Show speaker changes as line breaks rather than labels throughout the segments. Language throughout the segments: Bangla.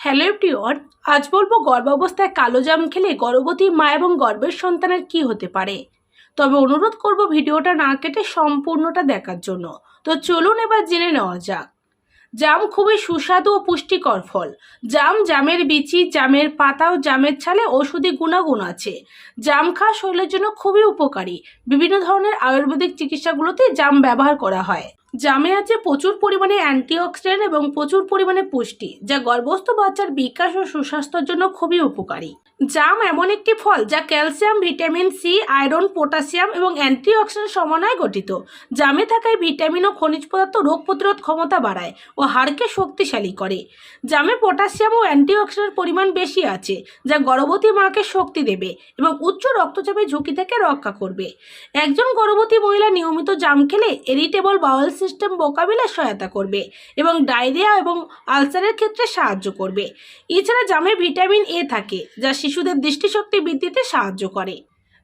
হ্যালো এভরিওয়ান, আজ বলব গর্ভাবস্থায় কালো জাম খেলে গর্ভবতী মা এবং গর্ভের সন্তানের কি হতে পারে। তবে অনুরোধ করব ভিডিওটা না কেটে সম্পূর্ণটা দেখার জন্য। তো চলুন এবার জেনে নেওয়া যাক। জাম খুবই সুস্বাদু ও পুষ্টিকর ফল। জাম জামের বিচি, জামের পাতা ও জামের ছালে ঔষধি গুণাগুণ আছে। জাম খাওয়া শরীরের জন্য খুবই উপকারী। বিভিন্ন ধরনের আয়ুর্বেদিক চিকিৎসাগুলোতে জাম ব্যবহার করা হয়। জামে আছে প্রচুর পরিমাণে অ্যান্টিঅক্সিডেন্ট এবং প্রচুর পরিমাণে পুষ্টি, যা গর্ভস্থ বাচ্চার বিকাশ ও সুস্বাস্থ্যের জন্য খুবই উপকারী। জাম এমন একটি ফল যা calcium, vitamin C, iron, potassium এবং অ্যান্টিঅক্সিডেন্ট সমন্বয়ে গঠিত। জামে থাকায় ভিটামিন ও খনিজ পদার্থ রোগ প্রতিরোধ ক্ষমতা বাড়ায় ও হাড়কে শক্তিশালী করে। জামে পটাশিয়াম ও অ্যান্টিঅক্সিডেন্ট পরিমাণ বেশি আছে, যা গর্ভবতী মাকে শক্তি দেবে এবং উচ্চ রক্তচাপের ঝুঁকি থেকে রক্ষা করবে। একজন গর্ভবতী মহিলা নিয়মিত জাম খেলে এরিটেবল বাউল সিস্টেম মোকাবিলায় সহায়তা করবে এবং ডায়রিয়া এবং আলসারের ক্ষেত্রে সাহায্য করবে। এছাড়া জামে ভিটামিন এ থাকে, যা শিশুদের দৃষ্টিশক্তি বৃদ্ধিতে সাহায্য করে।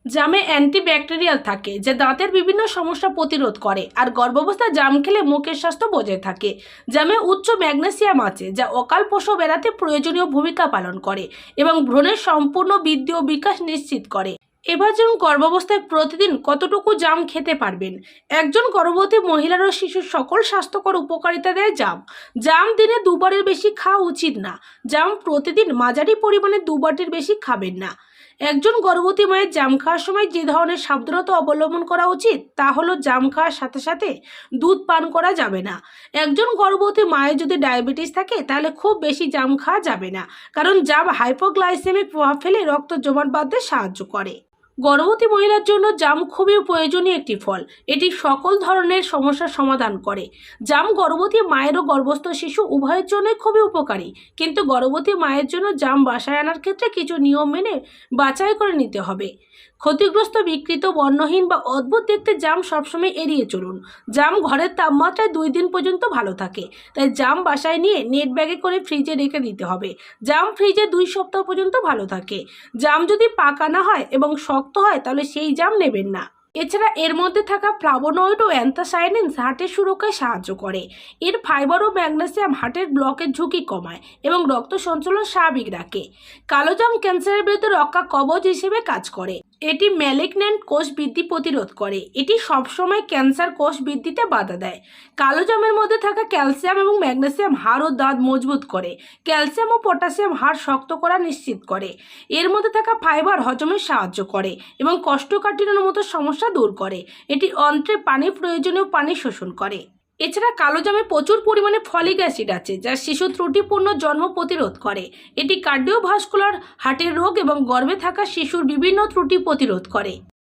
জামে অ্যান্টিব্যাকটেরিয়াল থাকে, যা দাঁতের বিভিন্ন সমস্যা প্রতিরোধ করে আর গর্ভাবস্থায় জাম খেলে মুখের স্বাস্থ্য বজায় থাকে। জামে উচ্চ ম্যাগনেসিয়াম আছে, যা অকাল প্রসব এড়াতে প্রয়োজনীয় ভূমিকা পালন করে এবং ভ্রণের সম্পূর্ণ বৃদ্ধি ও বিকাশ নিশ্চিত করে। এবার যেমন গর্ভাবস্থায় প্রতিদিন কতটুকু জাম খেতে পারবেন? একজন গর্ভবতী মহিলার ও শিশুর সকল স্বাস্থ্যকর উপকারিতা দেয় জাম। জাম দিনে দুবারের বেশি খাওয়া উচিত না। জাম প্রতিদিন মাঝারি পরিমাণে দুবারের বেশি খাবেন না। একজন গর্ভবতী মায়ের জাম খাওয়ার সময় যে ধরনের সাবধানতা অবলম্বন করা উচিত, তা হলো জাম খাওয়ার সাথে সাথে দুধ পান করা যাবে না। একজন গর্ভবতী মায়ের যদি ডায়াবেটিস থাকে, তাহলে খুব বেশি জাম খাওয়া যাবে না। কারণ জাম হাইপোগ্লাইসেমিক প্রভাব ফেলে রক্ত জমাট বাঁধতে সাহায্য করে। গর্ভবতী মহিলার জন্য জাম খুবই প্রয়োজনীয় একটি ফল। এটি সকল ধরনের সমস্যার সমাধান করে। জাম গর্ভবতী মায়ের ও গর্ভস্থ শিশু উভয়ের জন্যই খুবই উপকারী। কিন্তু গর্ভবতী মায়ের জন্য জাম বাসায় আনার ক্ষেত্রে কিছু নিয়ম মেনে বাছাই করে নিতে হবে। ক্ষতিগ্রস্ত বিকৃত, বর্ণহীন বা অদ্ভুত দেখতে জাম সবসময় এড়িয়ে চলুন। জাম ঘরের তাপমাত্রায় দুই দিন পর্যন্ত ভালো থাকে। তাই জাম বাসায় নিয়ে নেট ব্যাগে করে ফ্রিজে রেখে দিতে হবে। জাম ফ্রিজে দুই সপ্তাহ পর্যন্ত ভালো থাকে। জাম যদি পাকা না হয় এবং শক্ত হয়, তাহলে সেই জাম নেবেন না। এছাড়া এর মধ্যে থাকা ফ্লাভোনয়েড ও অ্যান্থাসায়ানিনস হার্টের সুরক্ষায় সাহায্য করে। এর ফাইবার ও ম্যাগনেসিয়াম হার্টের ব্লকের ঝুঁকি কমায় এবং রক্ত সঞ্চালন স্বাভাবিক রাখে। কালো জাম ক্যান্সারের বিরুদ্ধে রক্ষা কবচ হিসেবে কাজ করে। এটি ম্যালিগন্যান্ট কোষ বৃদ্ধি প্রতিরোধ করে। এটি সবসময় ক্যান্সার কোষ বৃদ্ধিতে বাধা দেয়। কালো জামের মধ্যে থাকা ক্যালসিয়াম এবং ম্যাগনেসিয়াম হাড় ও দাঁত মজবুত করে। ক্যালসিয়াম ও পটাশিয়াম হাড় শক্ত করা নিশ্চিত করে। এর মধ্যে থাকা ফাইবার হজমে সাহায্য করে এবং কোষ্ঠকাঠিন্যের মতো সমস্যা দূর করে। এটি অন্ত্রে পানি প্রয়োজনীয় পানি শোষণ করে। এছাড়া কালো জামে প্রচুর পরিমাণে ফলিক অ্যাসিড আছে, যা শিশু ত্রুটিপূর্ণ জন্ম প্রতিরোধ করে। এটি কার্ডিওভাস্কুলার হার্টের রোগ এবং গর্ভে থাকা শিশুর বিভিন্ন ত্রুটি প্রতিরোধ করে।